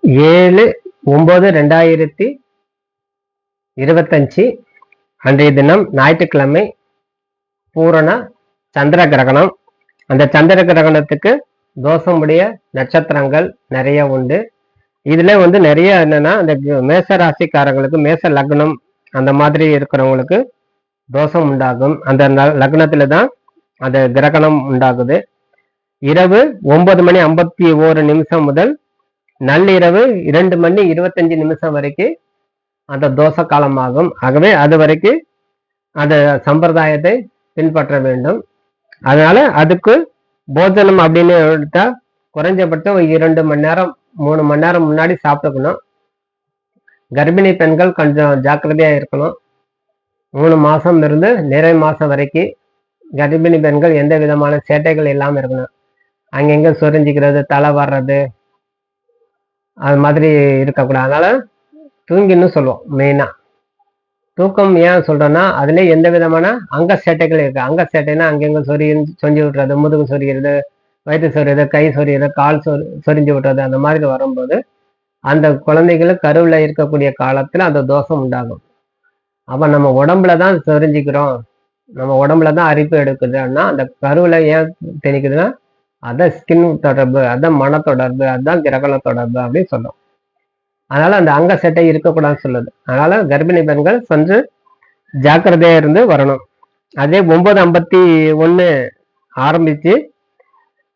ஏழு ஒம்பது ரெண்டாயிரத்தி இருபத்தஞ்சு அன்றைய தினம் ஞாயிற்றுக்கிழமை பூரண சந்திர கிரகணம். அந்த சந்திர கிரகணத்துக்கு தோஷமுடைய நட்சத்திரங்கள் நிறைய உண்டு. இதுல வந்து நிறைய என்னன்னா அந்த மேச ராசிக்காரங்களுக்கு மேச லக்னம் அந்த மாதிரி இருக்கிறவங்களுக்கு தோஷம் உண்டாகும். அந்த ந- லக்னத்துல தான் அந்த கிரகணம் உண்டாகுது. இரவு ஒன்பது மணி ஐம்பத்தி ஓரு நிமிஷம் முதல் நள்ளிரவு இரண்டு மணி இருபத்தஞ்சு நிமிஷம் வரைக்கும் அந்த தோசை காலமாகும். ஆகவே அது வரைக்கும் அந்த சம்பிரதாயத்தை பின்பற்ற வேண்டும். அதனால அதுக்கு போஜனம் அப்படின்னு எடுத்தா குறைஞ்சபட்சம் இரண்டு மணி நேரம் மூணு மணி நேரம் முன்னாடி சாப்பிட்டுக்கணும். கர்ப்பிணி பெண்கள் கொஞ்சம் ஜாக்கிரதையா இருக்கணும். மூணு மாசம் இருந்து நிறை மாசம் வரைக்கும் கர்ப்பிணி பெண்கள் எந்த விதமான சேட்டைகள் இல்லாமல் இருக்கணும். அங்கங்க சொரிஞ்சிக்கிறது தலை வர்றது அது மாதிரி இருக்கக்கூடாது. அதனால் தூங்கின்னு சொல்லுவோம் மெயினாக தூக்கம் ஏன் சொல்கிறோன்னா அதிலே எந்த விதமான அங்க சேட்டைகள் இருக்குது அங்க சேட்டைனா அங்கங்க சொறி சொஞ்சி விட்றது முதுகு சொரிகிறது வயிற்று சொறியது கை சொறியது கால் சொரி சொரிஞ்சு விட்றது அந்த மாதிரி வரும்போது அந்த குழந்தைகளுக்கு கருவில் இருக்கக்கூடிய காலத்தில் அந்த தோஷம் உண்டாகும். அப்போ நம்ம உடம்புல தான் சொரிஞ்சிக்கிறோம். நம்ம உடம்புல தான் அரிப்பு எடுக்குதுன்னா அந்த கருவில் ஏன் திணிக்குதுன்னா அதான் ஸ்கின் தொடர்பு அதான் மன தொடர்பு அதான் கிரகண தொடர்பு அப்படின்னு சொல்லும் அதனால அந்த அங்க செட்டை இருக்கக்கூடாதுன்னு சொல்லுது. அதனால கர்ப்பிணி பெண்கள் சென்று ஜாக்கிரதையா இருந்து வரணும். அதே ஒன்பது ஐம்பத்தி ஒன்று ஆரம்பிச்சு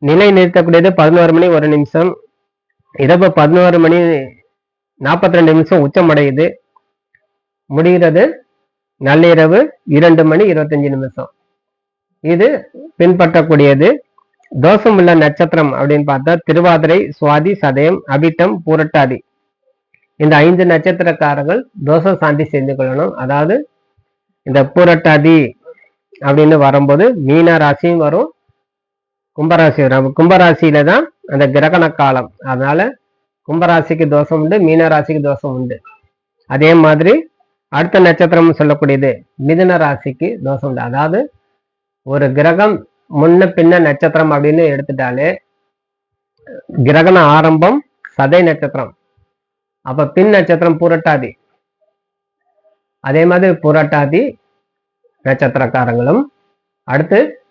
நிலை நிறுத்தக்கூடியது பதினோரு மணி ஒரு நிமிஷம். இரவு பதினோரு மணி நாற்பத்தி ரெண்டு நிமிஷம் உச்சமடையுது முடிகிறது நள்ளிரவு இரண்டு மணி இருபத்தஞ்சு நிமிஷம். இது பின்பற்றக்கூடியது தோஷம் உள்ள நட்சத்திரம் அப்படின்னு பார்த்தா திருவாதிரை சுவாதி சதயம் அபிட்டம் பூரட்டாதி. இந்த ஐந்து நட்சத்திரக்காரர்கள் தோஷ சாந்தி செஞ்சு கொள்ளணும். அதாவது இந்த பூரட்டாதி அப்படின்னு வரும்போது மீன ராசியும் வரும். கும்பராசி வரும். கும்பராசியில தான் அந்த கிரகண காலம். அதனால கும்பராசிக்கு தோஷம் உண்டு மீன ராசிக்கு தோஷம் உண்டு. அதே மாதிரி அடுத்த நட்சத்திரம் சொல்லக்கூடியது மிதுன ராசிக்கு தோஷம் உண்டு. அதாவது ஒரு கிரகம் முன்ன பின்ன நட்சத்திரம் அப்படின்னு எடுத்துட்டாலே கிரகண ஆரம்பம் சதை நட்சத்திரம். அப்ப பின் நட்சத்திரம் புரட்டாதி. அதே மாதிரி புரட்டாதி நட்சத்திரக்காரங்களும் அடுத்து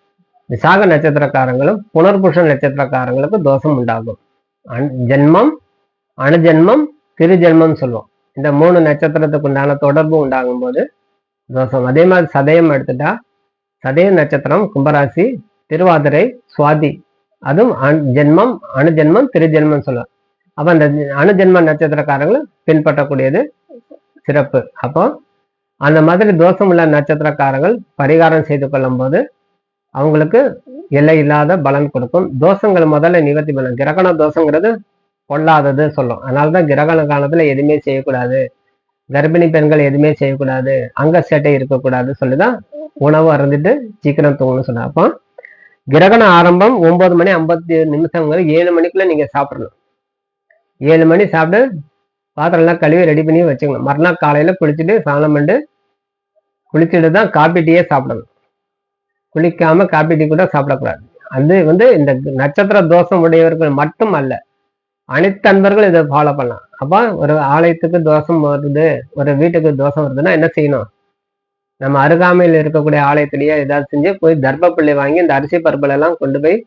விசாக நட்சத்திரக்காரங்களும் புனர்புஷ நட்சத்திரக்காரங்களுக்கு தோஷம் உண்டாகும். அன்- ஜென்மம் அணுஜென்மம் திருஜென்மம் சொல்லுவோம். இந்த மூணு நட்சத்திரத்துக்கு உண்டான தொடர்பு உண்டாகும் போது தோஷம். அதே மாதிரி சதயம் எடுத்துட்டா சதய நட்சத்திரம் கும்பராசி திருவாதிரை சுவாதி. அதுவும் அண்- ஜென்மம் அணுஜென்மம் திருஜென்மம் சொல்லுவோம் அப்ப அந்த அணுஜென்ம நட்சத்திரக்காரங்களும் பின்பற்றக்கூடியது சிறப்பு. அப்போ அந்த மாதிரி தோஷம் உள்ள நட்சத்திரக்காரர்கள் பரிகாரம் செய்து கொள்ளும் போது அவங்களுக்கு எல்லை இல்லாத பலன் கொடுக்கும். தோஷங்கள் முதல்ல நிவர்த்தி பண்ணும். கிரகண தோஷங்கிறது பொல்லாதது சொல்லும். அதனாலதான் கிரகண காலத்துல எதுவுமே செய்யக்கூடாது. கர்ப்பிணி பெண்கள் எதுவுமே செய்யக்கூடாது. அங்க சேட்டை இருக்கக்கூடாது சொல்லிதான் உணவு அறந்துட்டு சீக்கிரம் தூங்கணும்னு சொன்னா அப்போ கிரகண ஆரம்பம் ஒன்பது மணி ஐம்பத்தி நிமிஷம் ஏழு மணிக்குள்ள நீங்க சாப்பிடணும். ஏழு மணி சாப்பிட்டு பாத்திரம் எல்லாம் கழுவி ரெடி பண்ணி வச்சுக்கணும். மறுநாள் காலையில குளிச்சுட்டு சாணம் பண்ணிட்டு குளிச்சுட்டு தான் காப்பி டீயே சாப்பிடணும். குளிக்காம காப்பி டீ கூட சாப்பிடக்கூடாது. அது வந்து இந்த நட்சத்திர தோஷம் உடையவர்கள் மட்டும் அல்ல. அனைத்து அன்பர்கள் இதை ஃபாலோ பண்ணலாம். அப்போ ஒரு ஆலயத்துக்கு தோஷம் வருது ஒரு வீட்டுக்கு தோஷம் வருதுன்னா என்ன செய்யணும்? நம்ம அருகாமையில் இருக்கக்கூடிய ஆலயத்திலேயே ஏதாவது செஞ்சு போய் தர்ப்பப்பிள்ளை வாங்கி இந்த அரிசி பருப்புல எல்லாம் கொண்டு போய்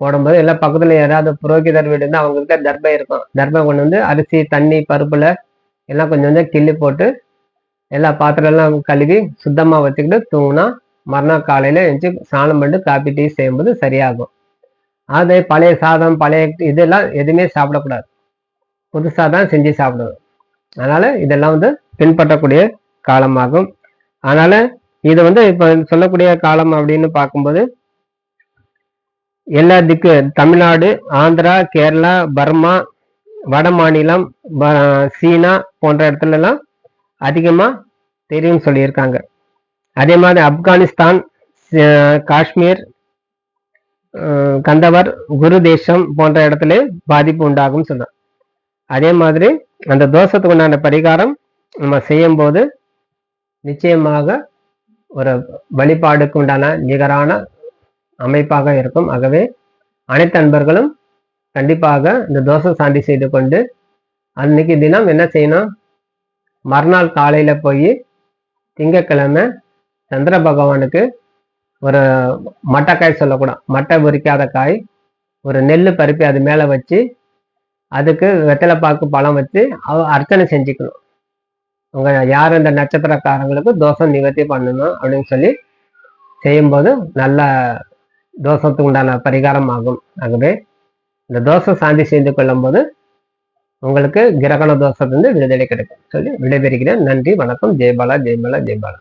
போடும்போது எல்லாம் பக்கத்துல யாராவது புரோகிதர் வீடு இருந்தால் அவங்ககிட்ட தர்பை இருக்கும். தர்பை கொண்டு வந்து அரிசி தண்ணி பருப்புல எல்லாம் கொஞ்சம் கொஞ்சம் கிள்ளி போட்டு எல்லா பாத்திரம் எல்லாம் கழுவி சுத்தமாக வச்சுக்கிட்டு தூங்கினா மறுநாள் காலையில் எழுந்து ஸ்நானம் பண்ணிட்டு காப்பி டீ செய்யும்போது சரியாகும். அதே பழைய சாதம் பழைய இதெல்லாம் எதுவுமே சாப்பிடக்கூடாது. புதுசாக தான் செஞ்சு சாப்பிடணும். அதனால் இதெல்லாம் வந்து பின்பற்றக்கூடிய காலமாகும். அதனால இது வந்து இப்போ சொல்லக்கூடிய காலம் அப்படின்னு பார்க்கும்போது எல்லா திக்கு தமிழ்நாடு ஆந்திரா கேரளா பர்மா வட மாநிலம் சீனா போன்ற இடத்துல எல்லாம் அதிகமா தெரியும் சொல்லியிருக்காங்க. அதே மாதிரி ஆப்கானிஸ்தான் காஷ்மீர் கந்தவர் குரு தேசம் போன்ற இடத்துல பாதிப்பு உண்டாகும் சொன்னார் அதே மாதிரி அந்த தோஷத்துக்கு உண்டான பரிகாரம் நம்ம செய்யும் போது நிச்சயமாக ஒரு வழிபாடுக்கு உண்டான நிகரான அமைப்பாக இருக்கும். ஆகவே அனைத்து அன்பர்களும் கண்டிப்பாக இந்த தோசை சாந்தி செய்து கொண்டு அன்னைக்கு தினம் என்ன செய்யணும்? மறுநாள் காலையில போய் திங்கக்கிழமை சந்திர பகவானுக்கு ஒரு மட்டைக்காய் சொல்லக்கூடாது மட்டை பொரிக்காத காய் ஒரு நெல் பருப்பி அது மேலே வச்சு அதுக்கு வெத்தலைப்பாக்கு பழம் வச்சு அவ அர்ச்சனை செஞ்சுக்கணும். அவங்க யார் இந்த நட்சத்திரக்காரங்களுக்கு தோஷம் நிவர்த்தி பண்ணணும் அப்படின்னு சொல்லி செய்யும்போது நல்ல தோஷத்துக்கு உண்டான பரிகாரம் ஆகும். ஆகவே இந்த தோஷம் சாந்தி செய்து கொள்ளும்போது உங்களுக்கு கிரகண தோஷத்திலிருந்து விடுதலை கிடைக்கும். சொல்லி விடைபெறுகிறேன். நன்றி வணக்கம். ஜெயபாலா ஜெயபாலா ஜெயபாலா